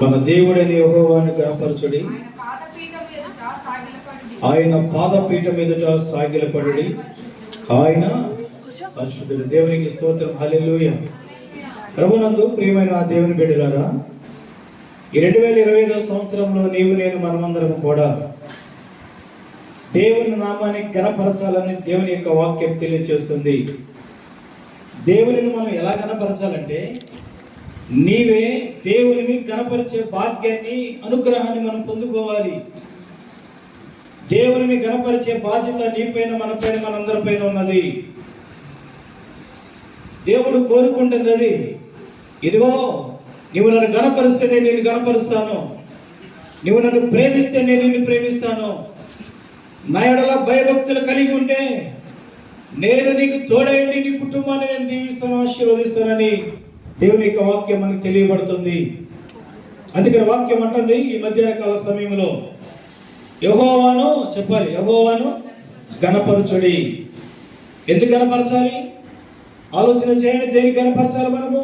మన దేవుడైన యెహోవాను గణపరచుడి ఆయన పాదపీఠం ఎదుట ఆయన పాదపీఠం ఎదుట సాగిలపడి ఆయన పరిశుద్ధుడు. దేవునికి స్తోత్రం. హల్లెలూయ. ప్రభునందు ప్రియమైన దేవుని బిడ్డలారా ఈ రెండు వేల ఇరవై ఐదో సంవత్సరంలో నీవు నేను మనమందరం కూడా దేవుని నామాన్ని గణపరచాలని దేవుని యొక్క వాక్యం తెలియజేస్తుంది దేవునిని మనం ఎలా గణపరచాలంటే నీవే దేవుని కనపరిచే భాగ్యాన్ని అనుగ్రహాన్ని మనం పొందుకోవాలి. దేవుని కనపరిచే బాధ్యత నీపైన మన పైన మనందరి పైన ఉన్నది. దేవుడు కోరుకుంటుంది అది ఇదిగో నీవు నన్ను కనపరిస్తే నేను నిన్ను గణపరుస్తాను నువ్వు నన్ను ప్రేమిస్తే నేను నిన్ను ప్రేమిస్తాను. నా ఎడల భయభక్తులు కలిగి ఉంటే నేను నీకు తోడైండి నీ కుటుంబాన్ని నేను దీవిస్తాను ఆశీర్వదిస్తానని దేవుని యొక్క వాక్యం మనకు తెలియబడుతుంది. అందుకని వాక్యం అంటుంది ఈ మధ్యాహ్న కాల సమయంలో యహోవాను చెప్పాలి యహోవాను గణపరచుడి ఎందుకు గణపరచాలి ఆలోచన చేయండి దేనికి గణపరచాలి మనము?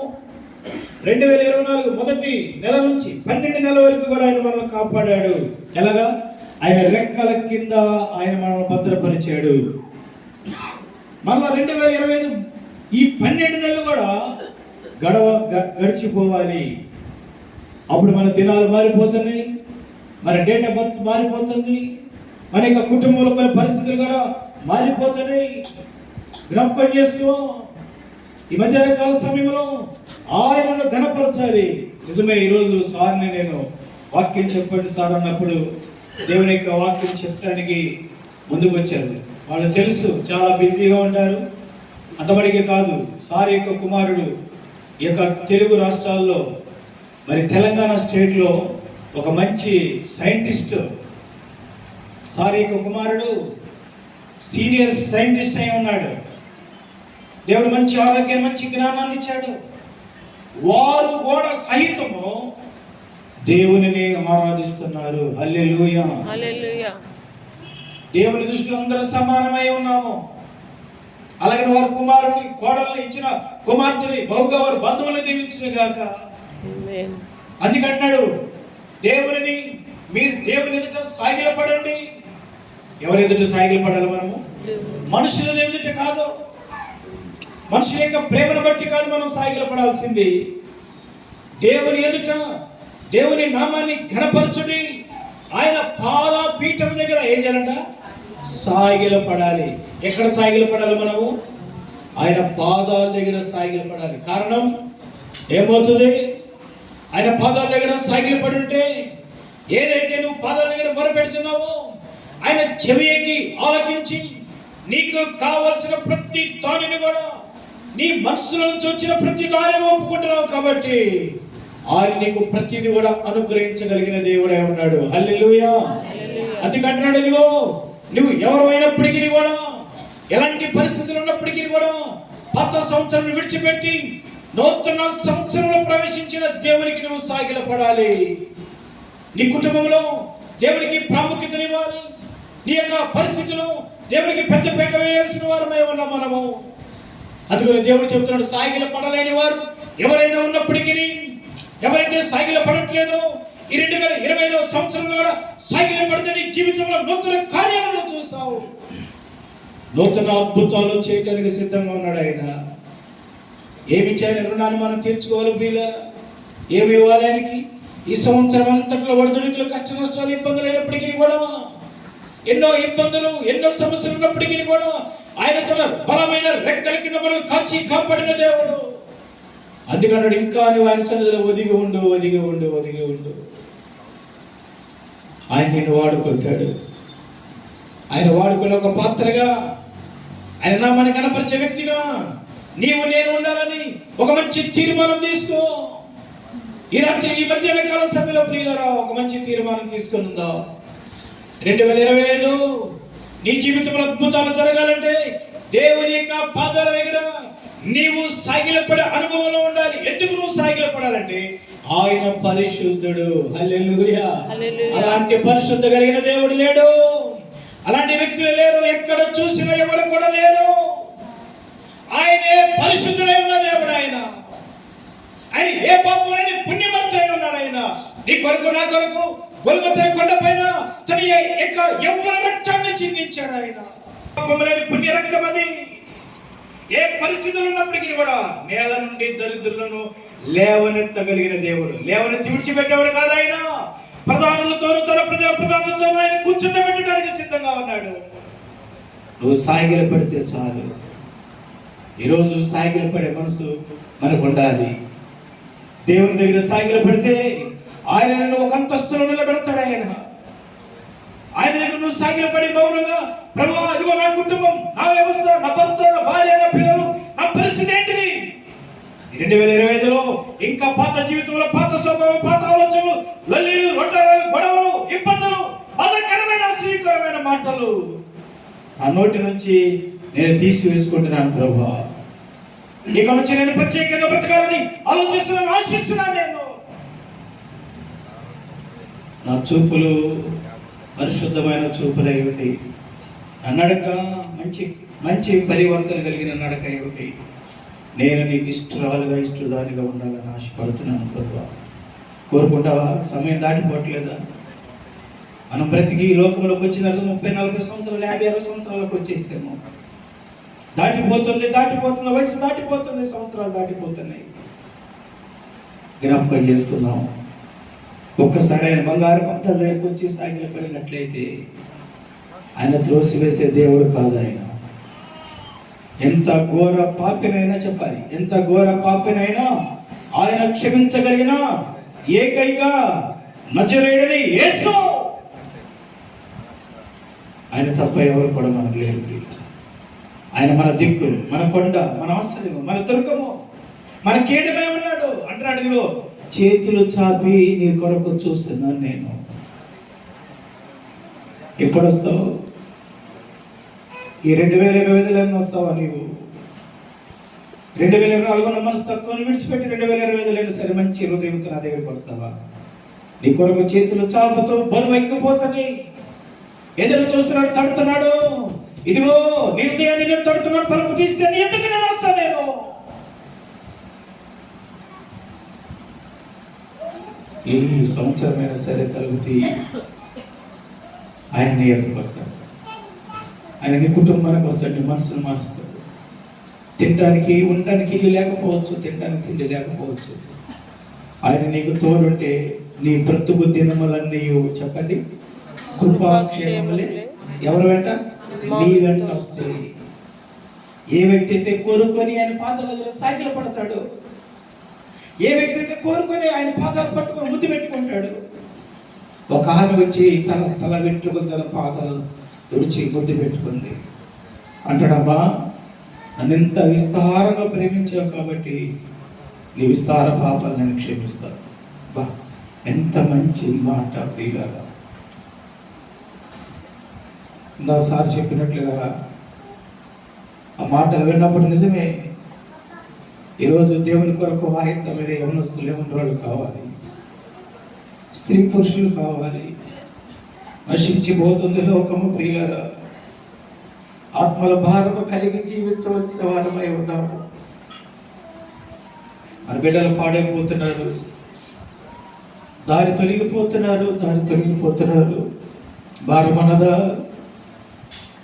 రెండు వేల ఇరవై నాలుగు మొదటి నెల నుంచి పన్నెండు నెలల వరకు కూడా ఆయన మనల్ని కాపాడాడు. ఎలాగా? ఆయన రెక్కల కింద ఆయన మనల్ని భద్రపరిచాడు. మళ్ళా రెండు వేల ఇరవై ఐదు ఈ పన్నెండు నెలలు కూడా గడవ గ- గడిచిపోవాలి. అప్పుడు మన దినాలు మారిపోతున్నాయి. మన డేట్ ఆఫ్ బర్త్ మారిపోతుంది. మన యొక్క కుటుంబంలో కొన్ని పరిస్థితులు కూడా మారిపోతున్నాయి. జ్ఞాపకం చేసుకో ఈ మధ్యాహ్న కాల సమయంలో ఆయనను గణపరచాలి నిజమే ఈరోజు సార్ని నేను వాక్యం చెప్పండి సార్ అన్నప్పుడు దేవుని యొక్క వాక్యం చెప్పడానికి ముందుకు వచ్చారు. వాళ్ళు తెలుసు చాలా బిజీగా ఉంటారు. అంతబడికి కాదు సార్ యొక్క కుమారుడు ఈ యొక్క తెలుగు రాష్ట్రాల్లో మరి తెలంగాణ స్టేట్లో ఒక మంచి సైంటిస్ట్ సార్ యొక్క కుమారుడు సీనియర్ సైంటిస్ట్ అయి ఉన్నాడు. దేవుడు మంచి ఆరోగ్యం మంచి జ్ఞానాన్ని ఇచ్చాడు. వారు కూడా సహితము దేవునిని ఆరాధిస్తున్నారు. దేవుని దృష్టిలో అందరూ సమానమై ఉన్నాము. అలాగే వారి కుమారుని కోడల్ని ఇచ్చిన కుమార్తెని బహుగా వారి బంధువులను దీవించిన గాక. అందుకంటున్నాడు దేవునిని మీరు దేవుని ఎదుట సాగిల పడండి ఎవరి ఎదుట సాగిల పడాలి మనము మనుషుల ఎదుట కాదు. మనుషుల యొక్క ప్రేమను బట్టి కాదు మనం సాగిల పడాల్సింది దేవుని ఎదుట దేవుని నామాన్ని ఘనపరచుడి. ఆయన పాద పీఠం దగ్గర ఏం చేయాలంట? సాగిల పడాలి ఎక్కడ సాగిల పడాలి మనము? ఆయన పాదాల దగ్గర సాగిల పడాలి. కారణం ఏమవుతుంది? ఆయన పాదాల దగ్గర సాగిల పడి ఉంటే ఏదైతే నువ్వు పాదాల దగ్గర మొరపెడుతున్నావో ఆయన చెవి ఎక్కి ఆలకించి నీకు కావలసిన ప్రతి దానిని కూడా నీ మనసులో నుంచి వచ్చిన ప్రతి దానిని ఒప్పుకుంటున్నావు కాబట్టి ఆయన నీకు ప్రతిది కూడా అనుగ్రహించగలిగిన దేవుడే ఉన్నాడు. హల్లెలూయా. అందుకంటున్నాడు ఇదిగో నువ్వు ఎవరు అయినప్పటికీ కూడా ఎలాంటి పరిస్థితులు ఉన్నప్పటికీ కూడా పాత సంవత్సరం విడిచిపెట్టి నూతన సంవత్సరంలో ప్రవేశించిన దేవునికి నువ్వు సాగిలపడాలి నీ కుటుంబంలో దేవునికి ప్రాముఖ్యతనివ్వాలి. నీ యొక్క పరిస్థితులు దేవునికి పెద్ద పెట్ట వేయాల్సిన వారమై ఉన్నాం మనము. అందుకని దేవుడు చెబుతున్నాడు సాగిల పడలేని వారు ఎవరైనా ఉన్నప్పటికీ ఎవరైతే సాగిల పడట్లేదో ఈ రెండు వేల ఇరవై ఐదవ సంవత్సరంలో కూడా సాగిల పడితే నీ జీవితంలో నూతన కార్యాలను చూస్తావు. నూతన అద్భుతాలు చేయటానికి సిద్ధంగా ఉన్నాడు ఆయన. ఏమి చేయాలి? రుణాన్ని మనం తీర్చుకోవాలి ప్రియులారా. ఏమి ఇవ్వాలి ఆయనకి? ఈ సంవత్సరం అంతట్లో వడదుడికలు కష్ట నష్టాలు ఇబ్బందులు అయినప్పటికీ కూడా ఎన్నో ఇబ్బందులు ఎన్నో సమస్యలు ఉన్నప్పటికీ కూడా ఆయన తన బలమైన రెక్కల కింద మనం కాచి కాపాడిన దేవుడు. అందుకన్నాడు ఇంకా నువ్వు ఆయన సన్నిధిలో ఒదిగి ఉండు ఒదిగి ఉండు ఒదిగి ఉండు. ఆయన నిన్ను వాడుకుంటాడు. ఆయన వాడుకునే ఒక పాత్రగా ఆయన నామాన్ని కనపరిచే వ్యక్తిగా నీవు నేను ఉండాలని ఒక మంచి తీర్మానం తీసుకో. ఈ రాత్రి ఈ మధ్యాహ్న కాల సమయంలో ప్రియులరా ఒక మంచి తీర్మానం తీసుకుని ఉందా రెండు వేల ఇరవై ఐదు నీ జీవితంలో అద్భుతాలు జరగాలంటే దేవుని యొక్క పాదాల దగ్గర నీవు సాగిలపడే అనుభవంలో ఉండాలి. ఎందుకు నువ్వు సాగిలపడాలంటే ఆయన పరిశుద్ధుడు. అలాంటి పరిశుద్ధ కలిగిన దేవుడు లేడు. అలాంటి వ్యక్తులు లేరు ఎక్కడ చూసినా ఎవరు కూడా లేరు. ఆయనే పరిశుద్ధుడై ఉన్న దేవుడు ఆయన. ఆయన ఏ పాపం లేని పుణ్యమర్చి ఉన్నాడు ఆయన. నీ కొరకు నా కొరకు గొల్గొత్త కొండపైన తన ఏ- యొక్క యవ్వన రక్తాన్ని చిందించాడు ఆయన. పాపం లేని పుణ్య రక్తం అది. ఏ పరిస్థితులు ఉన్నప్పటికీ కూడా నేల నుండి దరిద్రులను లేవనెత్తగలిగిన దేవుడు. లేవనెత్తి విడిచిపెట్టేవాడు కాదు ఆయన. ప్రధానులతోనూ తన ప్రజల ప్రధానులతోనూ ఆయన కూర్చుండబెట్టడానికి సిద్ధంగా ఉన్నాడు. నువ్వు సాగిల పడితే చాలు. ఈరోజు సాగిల పడే మనసు మనకు ఉండాలి. దేవుని దగ్గర సాగిల పడితే ఆయన నన్ను ఒక అంతస్తులో నిలబెడతాడు ఆయన. ఆయన దగ్గర నువ్వు సాగిల పడి మౌనంగా ప్రభు అదిగో నా కుటుంబం నా వ్యవస్థ నా భర్త నా భార్య నా పిల్లలు నా పరిస్థితి ఏంటిది? రెండు వేల ఇరవై ఐదులో ఇంకా పాత జీవితంలో పాత స్వభావం పాత ఆలోచనలు లల్లీలు లొట్టాలు గొడవలు ఇబ్బందులు బాధకరమైన అసహ్యకరమైన మాటలు. ఆ నోటి నుంచి నేను తీసివేసుకుంటున్నాను ప్రభా. ఇక నుంచి నేను ప్రత్యేకంగా బ్రతకాలని ఆలోచిస్తున్నాను ఆశిస్తున్నాను నేను. నా చూపులు పరిశుద్ధమైన చూపులై ఉండి నడక మంచి మంచి పరివర్తన కలిగిన నడక అయి నేను నీకు ఇష్టరాలుగా ఇష్టదానిగా ఉండాలని ఆశపడుతున్నాను ప్రభావ కోరుకుంటావా? సమయం దాటిపోవట్లేదా? మనం బ్రతికి ఈ లోకంలోకి వచ్చిన తర్వాత ముప్పై నలభై సంవత్సరాలు యాభై అరవై సంవత్సరాలకు వచ్చేసాము. దాటిపోతుంది దాటిపోతుంది వయసు దాటిపోతుంది సంవత్సరాలు దాటిపోతున్నాయి. జ్ఞాపకం చేసుకుందాం. ఒక్కసారి ఆయన బంగారు పాత్ర దగ్గరకు వచ్చి సాగిల పడినట్లయితే ఆయన త్రోసివేసే దేవుడు కాదు ఆయన. ఎంత ఘోర పాపినైనా చెప్పాలి. ఎంత ఘోర పాపినైనా ఆయన క్షమించగలిగినా ఏకైక నజరేడని యేసు. ఆయన తప్ప ఎవరు కూడా మనకు లేరు ఆయన మన దిక్కు మన కొండ మన ఆశ్చర్యము మన దుర్గము మన కీడమే ఉన్నాడు. అంటున్నాడు ఇదిగో చేతులు చాపి నీ కొరకు చూస్తున్నాను నేను. ఎప్పుడు వస్తావు ఈ రెండు వేల ఇరవై ఐదులో వస్తావా నీవు? రెండు వేల ఇరవై నాలుగున్న మనస్తత్వాన్ని విడిచిపెట్టి రెండు వేల ఇరవై ఐదులో సరే మంచి హృదయంతో నా దగ్గరికి వస్తావా? నీ కొరకు చేతులు చాపతో బరువు ఎక్కిపోతాయి ఎదురు చూస్తున్నాడు తడుతున్నాడు. ఇదిగో నీ హృదయాన్ని నేను తడుతున్నాడు తలుపు తీస్తే నీ ఎందుకు నేను వస్తాను నేను. ఏ సంవత్సరమైన సరే తలుపు తీ. ఆయన నీ ఎదురుకు వస్తాడు. ఆయన నీ కుటుంబానికి వస్తాడు నీ మనసును మారుస్తాడు. తినడానికి ఉండడానికి ఇల్లు లేకపోవచ్చు తినడానికి తిండి లేకపోవచ్చు. ఆయన నీకు తోడుంటే నీ బ్రతుకు దినములన్నీ చెప్పండి. కృపాక్షేమములే. ఎవరు వెంట? నీ వెంట వస్తాయి ఏ వ్యక్తి అయితే కోరుకొని ఆయన పాదాల దగ్గర సాగిల పడతాడో ఏ వ్యక్తి అయితే కోరుకొని ఆయన పాదాలు పట్టుకొని ముద్దు పెట్టుకుంటాడు ఒక ఆమె వచ్చి తన తల వెంట్రుకలు తన పాదాలు తుడిచి ముద్దు పెట్టుకుంది. అంటాడమ్మా అనంత విస్తారంగా ప్రేమించావు కాబట్టి నీ విస్తార పాపాలు నేను క్షమిస్తాను బా ఎంత మంచి మాట ప్రియులాగా ఇందా సార్ చెప్పినట్లుగా ఆ మాటలు విన్నప్పుడు నిజమే ఈరోజు దేవుని కొరకు వాయిద్యమైన యవనస్తులు యవనరాలు కావాలి స్త్రీ పురుషులు కావాలి నశించిపోతుంది లోకము ప్రియులరా. ఆత్మల భారము కలిగి జీవించవలసిన వారమై ఉన్నాము. మన బిడ్డలు పాడైపోతున్నారు. దారి తొలగిపోతున్నారు దారి తొలగిపోతున్నారు. భారం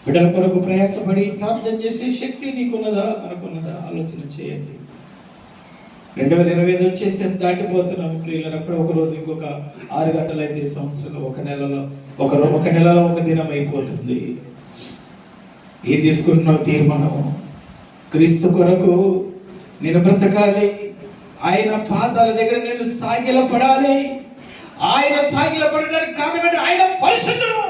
బిడ్డల కొరకు ప్రయాసపడి ప్రార్థన చేసే శక్తి నీకున్నదా? మనకున్నదా? ఆలోచన చేయండి. రెండు వేల ఇరవై ఐదు వచ్చేసి దాటిపోతున్నాము ప్రియులను అక్కడ ఒక రోజు ఇంకొక ఆరు గంటలు అయితే సంవత్సరాలు సంవత్సరంలో ఒక నెలలో ఒక ఒక నెలలో ఒక దినం అయిపోతుంది ఏం తీసుకుంటున్నావు తీర్మానం క్రీస్తు కొరకు నేను బ్రతకాలి. ఆయన పాదాల దగ్గర నేను సాగిల పడాలి. ఆయన సాగిల పడడానికి కారణం ఆయన పరిశుద్ధుడు.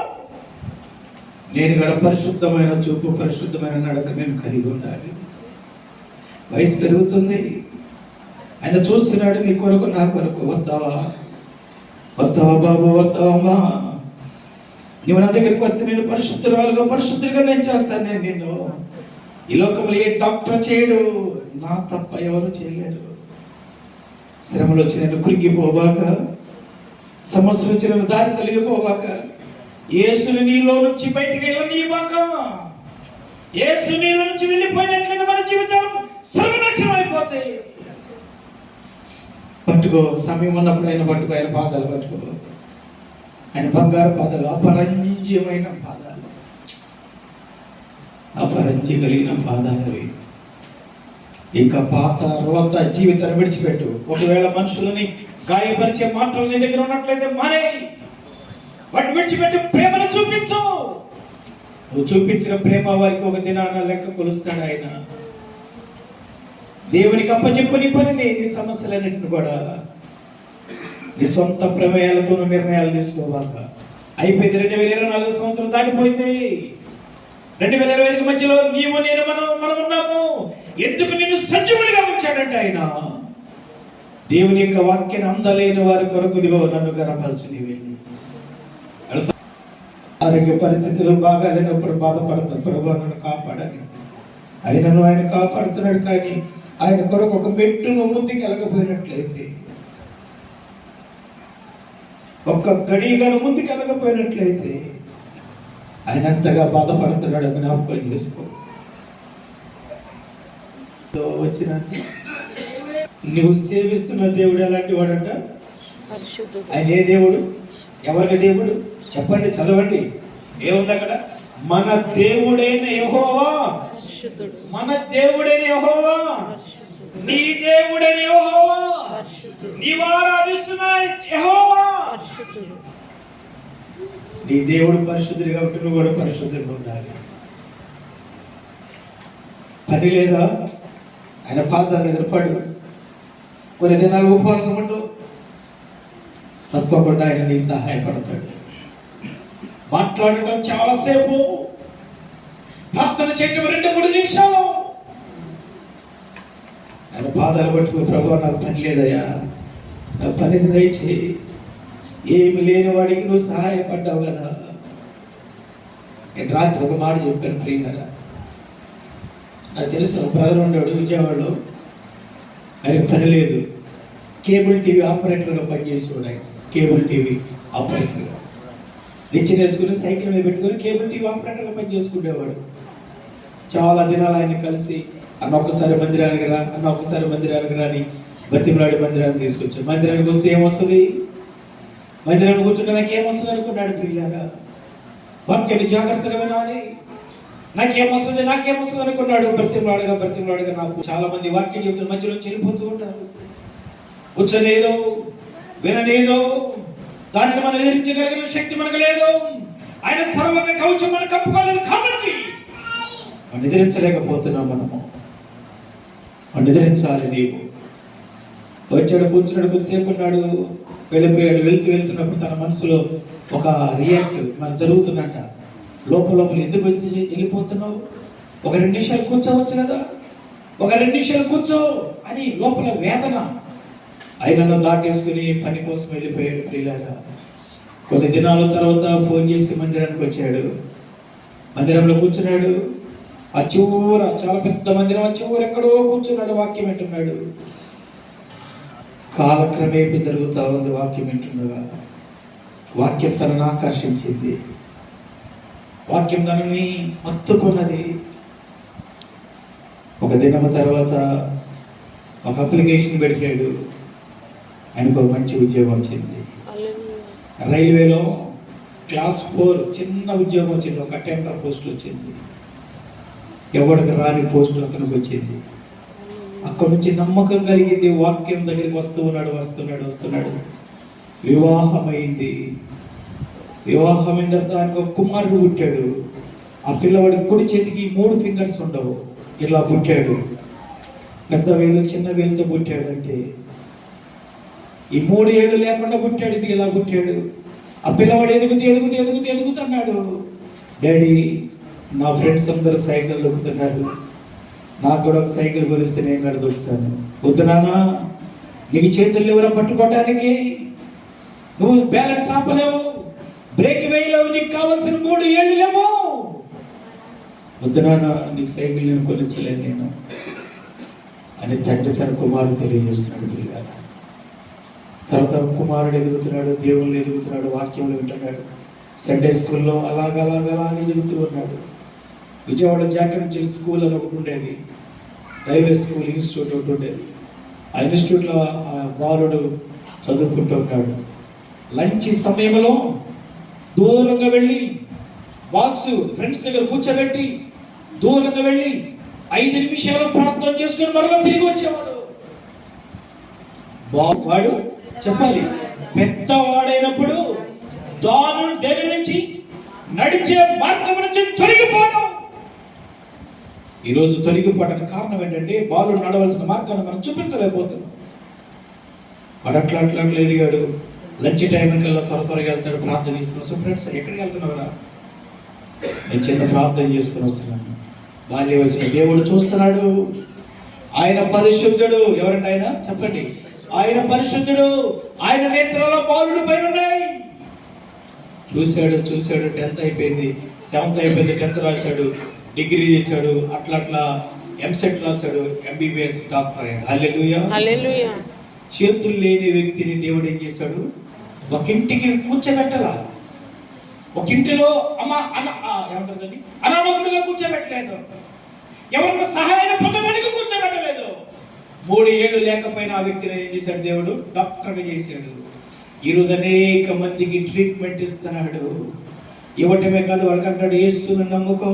నేను కూడా పరిశుద్ధమైన చూపు పరిశుద్ధమైన నడక నేను కలిగి ఉండాలి. వయసు పెరుగుతుంది. ఆయన చూస్తున్నాడు నీ కొరకు నా కొరకు వస్తావా? వస్తావా బాబు? వస్తావమ్మా నువ్వు నా దగ్గరికి వస్తే నేను పరిశుద్ధురాలుగా పరిశుద్ధులుగా నేను చేస్తాను నేను నిన్ను. ఈ లోకంలో ఏ డాక్టర్ చేయడు నా తప్ప ఎవరు చేయలేరు. శ్రమలు వచ్చిన కురిగిపోబాక సమస్యలు వచ్చిన దారి తొలగిపోబాక ఏసుని నీలో నుంచి బయటికి వెళ్ళనీయబాక. ఏసు నీలో నుంచి వెళ్ళిపోయినట్లయితే మన జీవితం సర్వనాశనం అయిపోతాయి పట్టుకో సమయం ఉన్నప్పుడు ఆయన పట్టుకో ఆయన పాదాలు పట్టుకో. ఆయన బంగారు పాదాలు అపరంజ్యమైన పాదాలు. అపరంజి కలిగిన పాదాలు అవి ఇంకా పాత రోత జీవితాన్ని విడిచిపెట్టు. ఒకవేళ మనుషులని గాయపరిచే మాటలు నీ దగ్గర ఉన్నట్లయితే మరే. వాటిని విడిచిపెట్టి ప్రేమను చూపించు. నువ్వు చూపించిన ప్రేమ వారికి ఒక దినాన లెక్క కొలుస్తాడు ఆయన. దేవునికి అప్పచెప్పని పని నీ సమస్యలన్నింటిని కూడా నీ సొంత ప్రమేయాలతో నిర్ణయాలు తీసుకోవాక అయిపోయింది రెండు వేల ఇరవై నాలుగు సంవత్సరం దాటిపోయింది. రెండు వేల ఇరవై ఐదు మధ్యలో నీవు నేను మనం మనం ఉన్నాము. ఎందుకు నిన్ను సజీవుడిగా ఉంచాడంటే ఆయన? దేవుని యొక్క వాక్యాన్ని అందలేని వారి కొరకు దిగో నన్ను గనపరచు నీ వెళ్ళి. వెళ్తా. ఆరోగ్య పరిస్థితులు బాగా లేనప్పుడు బాధపడతాం. ప్రభు నన్ను కాపాడని ఆయనను ఆయన కాపాడుతున్నాడు కానీ ఆయన కొరకు ఒక మెట్టును ముందుకు వెళ్ళకపోయినట్లయితే ఒక్క గడియగాను ముందుకు వెళ్ళకపోయినట్లయితే ఆయన అంతగా బాధపడుతున్నాడు జ్ఞాపకం చేసుకో. వచ్చిన నువ్వు సేవిస్తున్న దేవుడు ఎలాంటి వాడంట? ఆయన ఏ దేవుడు? ఎవరికి దేవుడు? చెప్పండి చదవండి. ఏముంది అక్కడ? మన దేవుడైన యహోవా. మన దేవుడైన యహోవా. నీ దేవుడైన యహోవా. పరిశుద్ధుడు. నీవు ఆరాధిస్తున్న యహోవా. పరిశుద్ధుడు. నీ దేవుడు పరిశుద్ధుడు కాబట్టి నువ్వు కూడా పరిశుద్ధంగా ఉండాలి. పని లేదా? ఆయన పాదాల దగ్గర పడు. కొన్ని దినాలు ఉపవాసం ఉండు. తప్పకుండా ఆయన నీకు సహాయపడతాడు. మాట్లాడటం చాలాసేపు. ప్రార్థన చేయటం రెండు మూడు నిమిషాలు. ఆయన పాదాలు పట్టుకుని ప్రభు నాకు పని లేదయ్యా. నాకు పని దయచేయి ఏమి లేని వాడికి నువ్వు సహాయపడ్డావు కదా. నేను రాత్రి ఒక మాట చెప్పాను ప్రియంగా నాకు తెలిసిన బ్రదర్ ఉండేవాడు విజయవాడలో. అది పని లేదు. కేబుల్ టీవీ ఆపరేటర్గా పనిచేసేవాడు ఆయన. కేబుల్ టీవీ ఆపరేటర్గా. నిచ్చిన వేసుకుని సైకిల్ మీద పెట్టుకుని కేబుల్ టీవీ ఆపరేటర్గా పనిచేసుకునేవాడు చాలా దినాలు ఆయన కలిసి అన్న ఒక్కసారి మందిరానికి రా అన్న ఒక్కసారి మందిరానికి రాని బతిమలాడి మందిరాన్ని తీసుకొచ్చాడు. మందిరానికి వస్తే ఏమొస్తుంది? మందిరానికి కూర్చుంటే నాకు ఏమొస్తుంది అనుకున్నాడు ప్రియులారా? వాక్యాన్ని జాగ్రత్తగా వినాలి. నాకేమొస్తుంది నాకేమొస్తుంది అనుకున్నాడు. బ్రతిమలాడుగా బ్రతిమలాడుగా నాకు చాలా మంది వాక్యం జీవితం మధ్యలో చనిపోతూ ఉంటారు. కూర్చోలేదో వినలేదో. దానిని మనం ఎదిరించగలిగిన శక్తి మనకు లేదు. ఆయన సర్వంగా కవచం మనం కప్పుకోలేదు కాబట్టి మనం ఎదిరించలేకపోతున్నాం మనము. మనం ఎదిరించాలి నీవు. వచ్చాడు కూర్చున్నాడు కొద్దిసేపు ఉన్నాడు. వెళ్ళిపోయాడు వెళ్తూ వెళ్తున్నప్పుడు తన మనసులో ఒక రియాక్ట్ మన జరుగుతుందంట. లోపల లోపల ఎందుకు వచ్చి వెళ్ళిపోతున్నావు? ఒక రెండు నిమిషాలు కూర్చోవచ్చు కదా? ఒక రెండు నిమిషాలు కూర్చో అని లోపల వేదన. అయినను దాటేసుకుని పని కోసం వెళ్ళిపోయాడు ప్రియులారా. కొన్ని దినాల తర్వాత ఫోన్ చేసి మందిరానికి వచ్చాడు. మందిరంలో కూర్చున్నాడు. ఆ చివర చాలా పెద్ద మందిరం ఆ చివర ఎక్కడో కూర్చున్నాడు వాక్యం వింటున్నాడు. కాలక్రమేపీ జరుగుతూ ఉంది వాక్యం వింటుండగా. వాక్యం తనను ఆకర్షించింది. వాక్యం తనని హత్తుకున్నది. ఒక దినము తర్వాత ఒక అప్లికేషన్ పెట్టాడు ఆయనకు ఒక మంచి ఉద్యోగం వచ్చింది. రైల్వేలో క్లాస్ ఫోర్ చిన్న ఉద్యోగం వచ్చింది. ఒక అటెండర్ పోస్ట్ వచ్చింది. ఎవరికి రాని పోస్ట్ అతనికి వచ్చింది. అక్కడ నుంచి నమ్మకం కలిగింది వాక్యం దగ్గరికి వస్తూ ఉన్నాడు వస్తున్నాడు వస్తున్నాడు. వివాహమైంది. వివాహమైన తర్వాత ఆయనకు ఒక కుమారుడు పుట్టాడు. ఆ పిల్లవాడి కుడి చేతికి మూడు ఫింగర్స్ ఉండవు. ఇలా పుట్టాడు. పెద్ద వేలు చిన్న వేలుతో పుట్టాడు అంటే ఈ మూడు ఏళ్ళు లేకుండా పుట్టాడు ఇది ఇలా పుట్టాడు. ఆ పిల్లవాడు ఎదుగుతూ ఎదుగుతూ ఎదుగుతూ ఎదుగుతున్నాడు డాడీ నా ఫ్రెండ్స్ అందరూ సైకిల్ దొక్కుతున్నాడు. నాకు కూడా ఒక సైకిల్ కొనిస్తే నేను కూడా దొక్కుతాను వద్దు నాన్న నీకు చేతులు ఎవరో పట్టుకోవటానికి నువ్వు బ్యాలెన్స్ ఆపలేవు. బ్రేక్ వేయలేవు. నీకు కావాల్సిన మూడు ఏళ్ళు లేవు. వద్దు నాన్న నీకు సైకిల్ నేను కొనిచ్చలేను నేను. అని తండ్రి తన కుమారుడు తెలియజేస్తున్నాడు పిల్లగారు తర్వాత కుమారుడు ఎదుగుతున్నాడు దేవుళ్ళు ఎదుగుతున్నాడు వాక్యంలో వింటున్నాడు. సండే స్కూల్లో అలాగ అలాగ అలాగ ఎదుగుతూ ఉన్నాడు. విజయవాడ జాకెట్ జిల్ స్కూల్ అని ఒకటి ఉండేది రైల్వే స్కూల్ ఇన్స్టిట్యూట్ ఒకటి ఉండేది ఆ ఇన్స్టిట్యూట్లో ఆ బాలుడు చదువుకుంటూ ఉన్నాడు లంచ్ సమయంలో దూరంగా వెళ్ళి బాక్స్ ఫ్రెండ్స్ దగ్గర కూర్చోబెట్టి దూరంగా వెళ్ళి ఐదు నిమిషాలు ప్రార్థన చేసుకుని మరలా తిరిగి వచ్చేవాడు. వాడు చెప్పాలి పెద్దవాడైనప్పుడు దాను దేని నుంచి నడిచే మార్గం నుంచి తొలగిపోవడం. ఈరోజు తొలగిపోవడానికి కారణం ఏంటంటే బాలుడు నడవలసిన మార్గాన్ని మనం చూపించలేకపోతున్నాం. వాడు అట్లా అట్లా అట్లా ఎదిగాడు. లంచ్ టైంకి వెళ్ళి త్వర త్వరగా వెళ్తాడు ప్రార్థన చేసుకుని సో ఫ్రెండ్స్ ఎక్కడికి వెళ్తున్నావురా నేను చిన్న ప్రార్థన చేసుకుని వస్తున్నాను. బాల్య వయసులో దేవుడు చూస్తున్నాడు. ఆయన పరిశుద్ధుడు. ఎవరంటే ఆయన? చెప్పండి. ఆయన పరిశుద్ధుడు. ఆయన నేత్రంలో బాలుడు పైన ఉన్నాయి చూశాడు చూశాడు టెన్త్ అయిపోయింది. సెవెంత్ అయిపోయింది టెన్త్ రాశాడు. డిగ్రీ చేశాడు అట్లా అట్లా ఎంసెట్ రాశాడు ఎంబీబీఎస్ డాక్టర్ అయ్యాడు. చేతులు లేని వ్యక్తిని దేవుడు ఏం చేశాడు? ఒక ఇంటికి కూర్చోబెట్టలా. ఒక ఇంటిలో అమ్మ అన్న ఏమంటుందండి అనామకుడిగా కూర్చోబెట్టలేదు. ఎవరన్నా సహాయాన్ని పొందడానికి కూర్చోబెట్టలేదు. మూడు ఏళ్ళు లేకపోయినా ఆ వ్యక్తిని ఏం చేశాడు దేవుడు? డాక్టర్గా చేశాడు. ఈరోజు అనేక మందికి ట్రీట్మెంట్ ఇస్తున్నాడు. ఇవ్వటమే కాదు వాళ్ళకి అంటాడు యేసుని నమ్ముకో.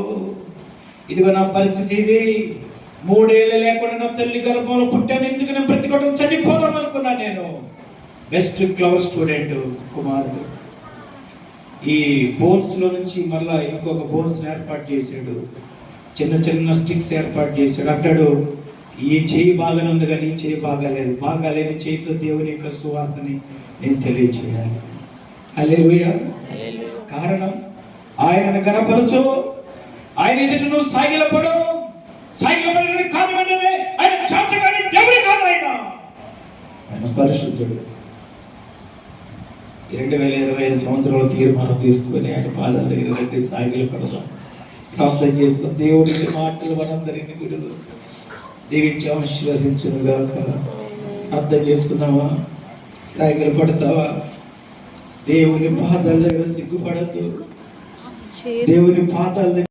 ఇదిగో నా పరిస్థితి ఇది. మూడేళ్ళు లేకుండా నా తల్లి గర్భంలో పుట్టాను. ఎందుకు నేను ప్రతికోవడం చనిపోదాం అనుకున్నాను నేను? బెస్ట్ క్లవర్ స్టూడెంట్ కుమారుడు. ఈ బోన్స్లో నుంచి మళ్ళా ఇంకొక బోన్స్ ఏర్పాటు చేశాడు. చిన్న చిన్న స్టిక్స్ ఏర్పాటు చేశాడు. అంటాడు ఈ చేయి బాగానే ఉంది కానీ ఈ చేయి బాగాలేదు. బాగాలేని చేయితో దేవుని యొక్క సువార్తని నేను తెలియచేయాలి. హల్లెలూయా కారణం ఆయనను గనపరచు ఆయన ఎదుట నువ్వు సాగిలపడు సాగిలపడడానికి కారణం ఏంటంటే ఆయన చాచగాని దేవుడు కాదు ఆయన. ఆయన పరిశుద్ధుడు. రెండు వేల ఇరవై ఐదు సంవత్సరాల తీర్మానం తీసుకొని ఆయన పాదాల దగ్గర పెట్టి సాగిలపడదాం. ప్రార్థన చేసుకుని దేవుడికి మాటలు మనందరినీ విడులు దీవించి ఆశీర్వదించును గాక. అర్థం చేసుకుందామా? సాగిలు పడతావా దేవుని పాదాల దగ్గర సిగ్గుపడద్దు చేతులు దేవుని పాదాల దగ్గర